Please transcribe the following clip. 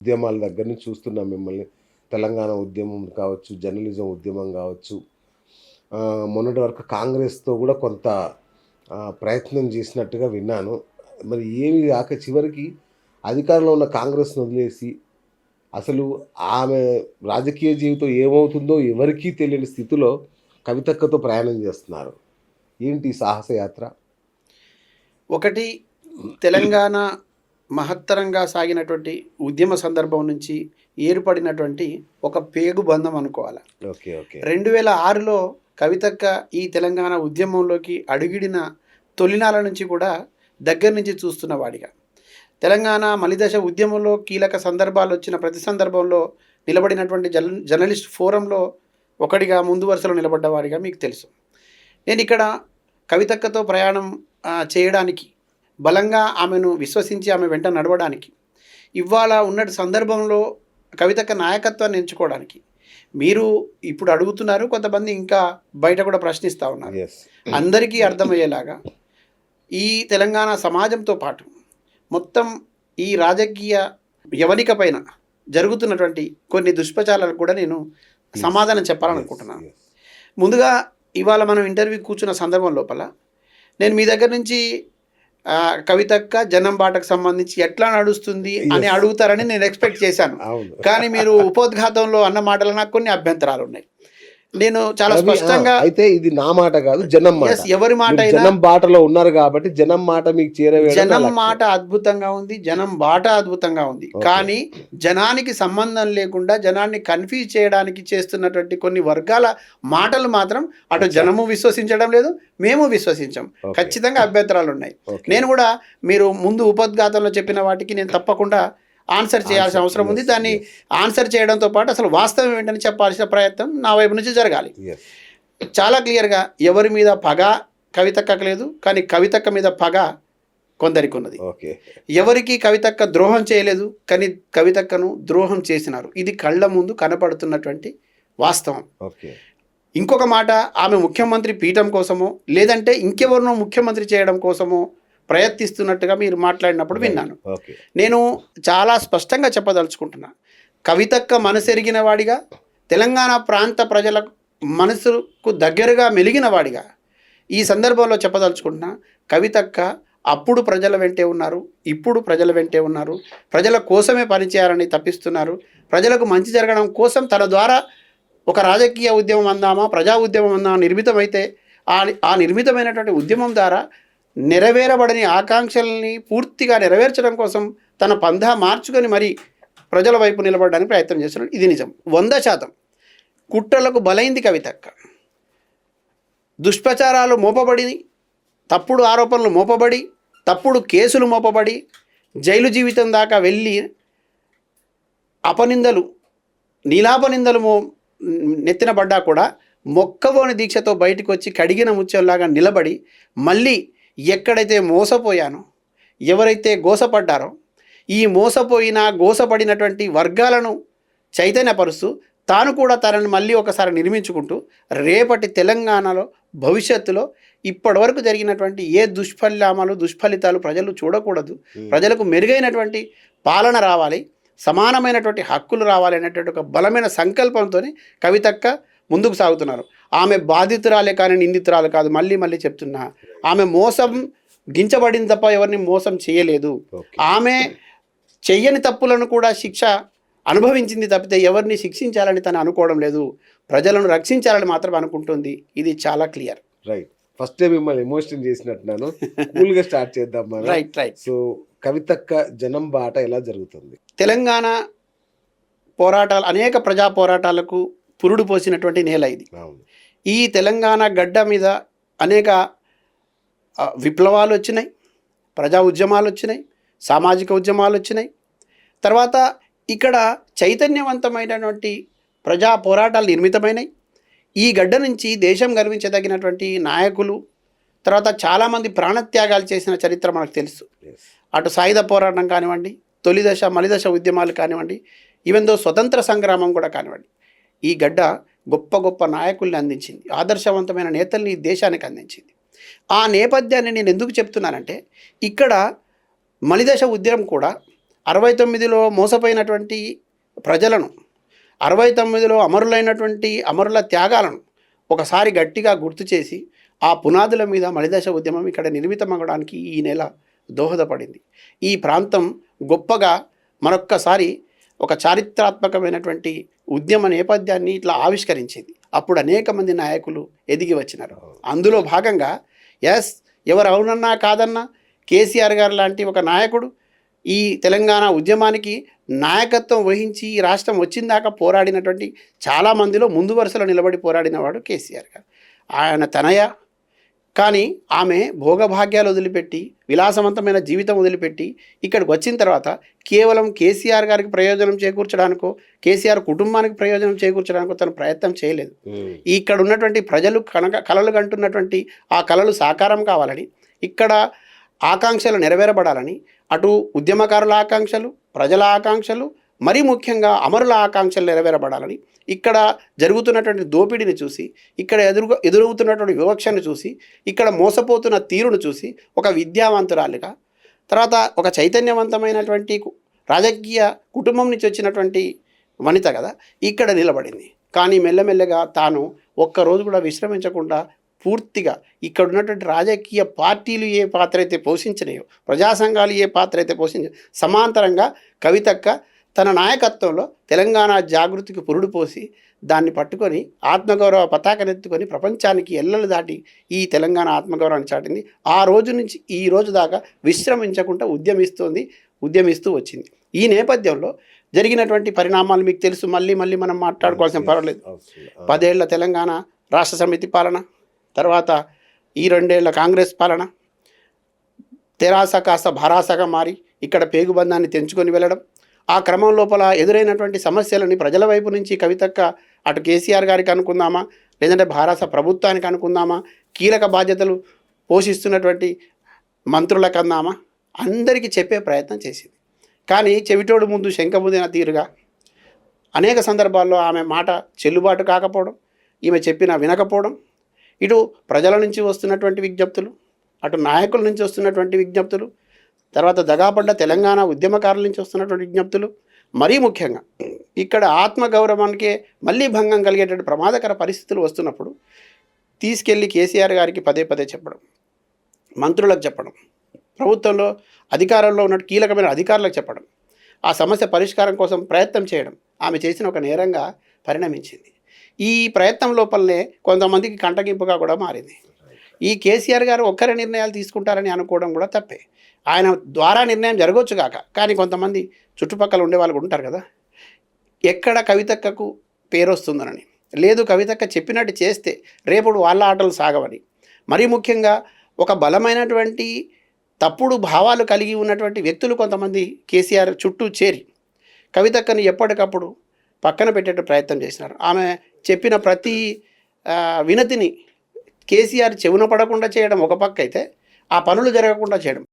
ఉద్యమాల దగ్గర నుంచి చూస్తున్నాం మిమ్మల్ని. తెలంగాణ ఉద్యమం కావచ్చు జర్నలిజం ఉద్యమం కావచ్చు. మొన్నటి వరకు కాంగ్రెస్తో కూడా కొంత ప్రయత్నం చేసినట్టుగా విన్నాను. మరి ఏమి కాక చివరికి అధికారంలో ఉన్న కాంగ్రెస్ను వదిలేసి అసలు ఆమె రాజకీయ జీవితం ఏమవుతుందో ఎవరికీ తెలియని స్థితిలో కవితక్కతో ప్రయాణం చేస్తున్నారు. ఏంటి సాహసయాత్ర ఒకటి తెలంగాణ మహత్తరంగా సాగినటువంటి ఉద్యమ సందర్భం నుంచి ఏర్పడినటువంటి ఒక పేగు బంధం అనుకోవాలి? Okay okay. రెండు వేల ఆరులో కవితక్క ఈ తెలంగాణ ఉద్యమంలోకి అడుగిడిన తొలినాల నుంచి కూడా దగ్గర నుంచి చూస్తున్న వాడిగా. తెలంగాణ మలిదశ ఉద్యమంలో కీలక సందర్భాలు వచ్చిన ప్రతి సందర్భంలో నిలబడినటువంటి జర్న జర్నలిస్ట్ ఫోరంలో ఒకటిగా ముందు వరుసలో నిలబడ్డవాడిగా మీకు తెలుసు. నేను ఇక్కడ కవితక్కతో ప్రయాణం చేయడానికి బలంగా ఆమెను విశ్వసించి ఆమె వెంట నడవడానికి ఇవాళ ఉన్నటి సందర్భంలో కవితక్క నాయకత్వాన్ని ఎంచుకోవడానికి. మీరు ఇప్పుడు అడుగుతున్నారు కొంతమంది ఇంకా బయట కూడా ప్రశ్నిస్తూ ఉన్నారు. అందరికీ అర్థమయ్యేలాగా ఈ తెలంగాణ సమాజంతో పాటు మొత్తం ఈ రాజకీయ యవనిక పైన జరుగుతున్నటువంటి కొన్ని దుష్ప్రచారాలకు కూడా నేను సమాధానం చెప్పాలనుకుంటున్నాను. ముందుగా ఇవాళ మనం ఇంటర్వ్యూ కూర్చున్న సందర్భం లోపల నేను మీ దగ్గర నుంచి కవితక్క జనం బాటకు సంబంధించి ఎట్లా నడుస్తుంది అని. అడుగుతారని నేను ఎక్స్పెక్ట్ చేశాను. కానీ మీరు ఉపోద్ఘాతంలో అన్న మాటలు నాకు కొన్ని అభ్యంతరాలు ఉన్నాయి నేను చాలా స్పష్టంగా అయితే ఇది నా మాట కాదు జనం మాట ఎవరి మాట జనం బాటలో ఉన్నారు కాబట్టి జనం మాట మీకు చేరవేయడం నా జనం. మాట అద్భుతంగా ఉంది జనం బాట అద్భుతంగా ఉంది. కానీ జనానికి సంబంధం లేకుండా జనాన్ని కన్ఫ్యూజ్ చేయడానికి చేస్తున్నటువంటి కొన్ని వర్గాల మాటలు మాత్రం అటు జనము విశ్వసించడం లేదు మేము విశ్వసించం. ఖచ్చితంగా అభ్యంతరాలు ఉన్నాయి. నేను కూడా మీరు ముందు ఉపోద్ఘాతంలో చెప్పిన వాటికి నేను తప్పకుండా ఆన్సర్ చేయాల్సిన అవసరం ఉంది. దాన్ని. ఆన్సర్ చేయడంతో పాటు అసలు వాస్తవం ఏంటని చెప్పాల్సిన ప్రయత్నం నా వైపు నుంచి జరగాలి. చాలా క్లియర్గా ఎవరి మీద పగ కవితక్కకు లేదు కానీ కవితక్క మీద పగ కొందరికి ఉన్నది ఓకే ఎవరికి కవితక్క ద్రోహం చేయలేదు కానీ కవితక్కను ద్రోహం చేసినారు. ఇది కళ్ళ ముందు కనపడుతున్నటువంటి వాస్తవం. ఓకే ఇంకొక మాట ఆమె ముఖ్యమంత్రి పీఠం కోసమో లేదంటే ఇంకెవరినో ముఖ్యమంత్రి చేయడం కోసమో ప్రయత్నిస్తున్నట్టుగా మీరు మాట్లాడినప్పుడు విన్నాను. నేను చాలా స్పష్టంగా చెప్పదలుచుకుంటున్నా. కవితక్క మనసెరిగిన వాడిగా తెలంగాణ ప్రాంత ప్రజల మనసుకు దగ్గరగా మెలిగిన వాడిగా ఈ సందర్భంలో చెప్పదలుచుకుంటున్నా కవితక్క అప్పుడు ప్రజల వెంటే ఉన్నారు ఇప్పుడు ప్రజల వెంటే ఉన్నారు ప్రజల కోసమే పనిచేయాలని తప్పిస్తున్నారు ప్రజలకు మంచి జరగడం కోసం తన ద్వారా ఒక రాజకీయ ఉద్యమం అందామా ప్రజా ఉద్యమం అందామా నిర్మితమైతే ఆ ఆ నిర్మితమైనటువంటి ఉద్యమం ద్వారా నెరవేరబడని ఆకాంక్షల్ని పూర్తిగా నెరవేర్చడం కోసం తన పంధా మార్చుకొని మరి ప్రజల వైపు నిలబడడానికి ప్రయత్నం చేస్తున్నాడు. ఇది నిజం. వంద శాతం. కుట్రలకు బలైంది కవితక్క దుష్ప్రచారాలు మోపబడి తప్పుడు ఆరోపణలు మోపబడి తప్పుడు కేసులు మోపబడి జైలు జీవితం దాకా వెళ్ళి అపనిందలు నీలాపనిందలు మో నెత్తిన పడ్డా కూడా మొక్కవోని దీక్షతో బయటకు వచ్చి కడిగిన ముత్యంలాగా నిలబడి మళ్ళీ ఎక్కడైతే మోసపోయానో ఎవరైతే గోసపడ్డారో ఈ మోసపోయిన గోసపడినటువంటి వర్గాలను చైతన్యపరుస్తూ తాను కూడా తనని మళ్ళీ ఒకసారి నిర్మించుకుంటూ రేపటి తెలంగాణలో భవిష్యత్తులో ఇప్పటివరకు జరిగినటువంటి ఏ దుష్ఫలితాలు దుష్ఫలితాలు ప్రజలు చూడకూడదు. ప్రజలకు మెరుగైనటువంటి పాలన రావాలి సమానమైనటువంటి హక్కులు రావాలి అనేటువంటి ఒక బలమైన సంకల్పంతో కవితక్క ముందుకు సాగుతున్నారు. ఆమె బాధితురాలే కానీ నిందితురాలు కాదు. మళ్ళీ మళ్ళీ చెప్తున్నా. ఆమె మోసం గించబడింది తప్ప ఎవరిని మోసం చేయలేదు. ఆమె చెయ్యని తప్పులను కూడా శిక్ష అనుభవించింది తప్పితే ఎవరిని శిక్షించాలని తను అనుకోవడం లేదు. ప్రజలను రక్షించాలని మాత్రం అనుకుంటుంది. ఇది చాలా క్లియర్. రైట్ ఫస్ట్ మిమ్మల్ని ఎమోషన్ చేసినట్టున్నాను కూల్గా స్టార్ట్ చేద్దాం రైట్ రైట్ సో కవితక్క జనం బాట ఎలా జరుగుతుంది? తెలంగాణ పోరాటాలు అనేక ప్రజా పోరాటాలకు పురుడు పోసినటువంటి నేల ఇది. ఈ తెలంగాణ గడ్డ మీద అనేక విప్లవాలు వచ్చినాయి ప్రజా ఉద్యమాలు వచ్చినాయి సామాజిక ఉద్యమాలు వచ్చినాయి. తర్వాత ఇక్కడ చైతన్యవంతమైనటువంటి ప్రజా పోరాటాలు నిర్మితమైనాయి. ఈ గడ్డ నుంచి దేశం గర్వించదగినటువంటి నాయకులు తర్వాత చాలామంది ప్రాణత్యాగాలు చేసిన చరిత్ర మనకు తెలుసు. అటు సాయుధ పోరాటం కానివ్వండి తొలి దశ మలిదశ ఉద్యమాలు కానివ్వండి ఈవెన్ దో స్వతంత్ర సంగ్రామం కూడా కానివ్వండి. ఈ గడ్డ గొప్ప గొప్ప నాయకుల్ని అందించింది. ఆదర్శవంతమైన నేతల్ని దేశానికి అందించింది. ఆ నేపథ్యాన్ని నేను ఎందుకు చెప్తున్నానంటే ఇక్కడ మలిదశ ఉద్యమం కూడా అరవై తొమ్మిదిలో మోసపోయినటువంటి ప్రజలను అరవై తొమ్మిదిలో అమరులైనటువంటి అమరుల త్యాగాలను ఒకసారి గట్టిగా గుర్తు చేసి ఆ పునాదుల మీద మలిదశ ఉద్యమం ఇక్కడ నిర్మితమవడానికి ఈ నెల దోహదపడింది. ఈ ప్రాంతం గొప్పగా మరొక్కసారి ఒక చారిత్రాత్మకమైనటువంటి ఉద్యమ నేపథ్యాన్ని ఇట్లా ఆవిష్కరించింది. అప్పుడు అనేక మంది నాయకులు ఎదిగి వచ్చినారు. అందులో భాగంగా ఎస్ ఎవరు అవునన్నా కాదన్నా కేసీఆర్ గారు లాంటి ఒక నాయకుడు ఈ తెలంగాణ ఉద్యమానికి నాయకత్వం వహించి ఈ రాష్ట్రం వచ్చిందాకా పోరాడినటువంటి చాలా మందిలో ముందు వరుసలో నిలబడి పోరాడినవాడు కేసీఆర్ గారు. ఆయన తనయ కానీ ఆమె భోగభాగ్యాలు వదిలిపెట్టి విలాసవంతమైన జీవితం వదిలిపెట్టి ఇక్కడికి వచ్చిన తర్వాత కేవలం కేసీఆర్ గారికి ప్రయోజనం చేకూర్చడానికో కేసీఆర్ కుటుంబానికి ప్రయోజనం చేకూర్చడానికో తను ప్రయత్నం చేయలేదు. ఇక్కడ ఉన్నటువంటి ప్రజలు కనుక కలలు కంటున్నటువంటి ఆ కలలు సాకారం కావాలని ఇక్కడ ఆకాంక్షలు నెరవేరబడాలని అటు ఉద్యమకారుల ఆకాంక్షలు ప్రజల ఆకాంక్షలు మరీ ముఖ్యంగా అమరుల ఆకాంక్షలు నెరవేరబడాలని ఇక్కడ జరుగుతున్నటువంటి దోపిడీని చూసి ఇక్కడ ఎదురు ఎదురవుతున్నటువంటి వివక్షను చూసి ఇక్కడ మోసపోతున్న తీరును చూసి ఒక విద్యావంతురాలిగా తర్వాత ఒక చైతన్యవంతమైనటువంటి రాజకీయ కుటుంబం నుంచి వచ్చినటువంటి వనిత కదా ఇక్కడ నిలబడింది. కానీ మెల్లమెల్లగా తాను ఒక్కరోజు కూడా విశ్రమించకుండా పూర్తిగా ఇక్కడ ఉన్నటువంటి రాజకీయ పార్టీలు ఏ పాత్ర అయితే పోషించినాయో ప్రజా సంఘాలు ఏ పాత్ర అయితే పోషించ సమాంతరంగా కవితక్క తన నాయకత్వంలో తెలంగాణ జాగృతికి పురుడు పోసి దాన్ని పట్టుకొని ఆత్మగౌరవ పతాకనెత్తుకొని ప్రపంచానికి ఎల్లలు దాటి ఈ తెలంగాణ ఆత్మగౌరవాన్ని చాటింది. ఆ రోజు నుంచి ఈ రోజు దాకా విశ్రమించకుండా ఉద్యమిస్తోంది ఉద్యమిస్తూ వచ్చింది. ఈ నేపథ్యంలో జరిగినటువంటి పరిణామాలు మీకు తెలుసు. మళ్ళీ మళ్ళీ మనం మాట్లాడుకోవాల్సిన పర్వాలేదు. పదేళ్ళ తెలంగాణ రాష్ట్ర సమితి పాలన తర్వాత ఈ రెండేళ్ళ కాంగ్రెస్ పాలన తెరాస కాస్త భరాసగా మారి ఇక్కడ పేగుబంధాన్ని తెంచుకొని వెళ్ళడం ఆ క్రమం లోపల ఎదురైనటువంటి సమస్యలని ప్రజల వైపు నుంచి కవితక్క అటు కేసీఆర్ గారికి అనుకుందామా? లేదంటే భారత ప్రభుత్వానికి అనుకుందామా? కీలక బాధ్యతలు పోషిస్తున్నటువంటి మంత్రులకు అందామా అందరికీ చెప్పే ప్రయత్నం చేసింది. కానీ చెవిటోడు ముందు శంఖముదిన తీరుగా అనేక సందర్భాల్లో ఆమె మాట చెల్లుబాటు కాకపోవడం ఈమె చెప్పిన వినకపోవడం ఇటు ప్రజల నుంచి వస్తున్నటువంటి విజ్ఞప్తులు అటు నాయకుల నుంచి వస్తున్నటువంటి విజ్ఞప్తులు తర్వాత దగాపడ్డ తెలంగాణ ఉద్యమకారుల నుంచి వస్తున్నటువంటి విజ్ఞప్తులు. మరీ ముఖ్యంగా ఇక్కడ ఆత్మగౌరవానికి మళ్ళీ భంగం కలిగేటువంటి ప్రమాదకర పరిస్థితులు వస్తున్నప్పుడు తీసుకెళ్ళి కేసీఆర్ గారికి పదే పదే చెప్పడం మంత్రులకు చెప్పడం ప్రభుత్వంలో అధికారంలో ఉన్న కీలకమైన అధికారులకు చెప్పడం ఆ సమస్య పరిష్కారం కోసం ప్రయత్నం చేయడం ఆమె చేసిన ఒక నేరంగా పరిణమించింది. ఈ ప్రయత్నం లోపలనే కొంతమందికి కంటగింపుగా కూడా మారింది. ఈ కేసీఆర్ గారు ఒక్కరి నిర్ణయాలు తీసుకుంటారని అనుకోవడం కూడా తప్పే. ఆయన ద్వారా నిర్ణయం జరగవచ్చు కాక కానీ కొంతమంది చుట్టుపక్కల ఉండే వాళ్ళు కూడా ఉంటారు కదా. ఎక్కడ కవితక్కకు పేరు వస్తుందనని లేదు కవితక్క చెప్పినట్టు చేస్తే రేపుడు వాళ్ళ ఆటలు సాగవని. మరీ ముఖ్యంగా ఒక బలమైనటువంటి తప్పుడు భావాలు కలిగి ఉన్నటువంటి వ్యక్తులు కొంతమంది కేసీఆర్ చుట్టూ చేరి కవితక్కని ఎప్పటికప్పుడు పక్కన పెట్టేట ప్రయత్నం చేసినారు. ఆమె చెప్పిన ప్రతి వినతిని కేసీఆర్ చెవున పడకుండా చేయడం ఒక పక్క అయితే ఆ పనులు జరగకుండా చేయడం.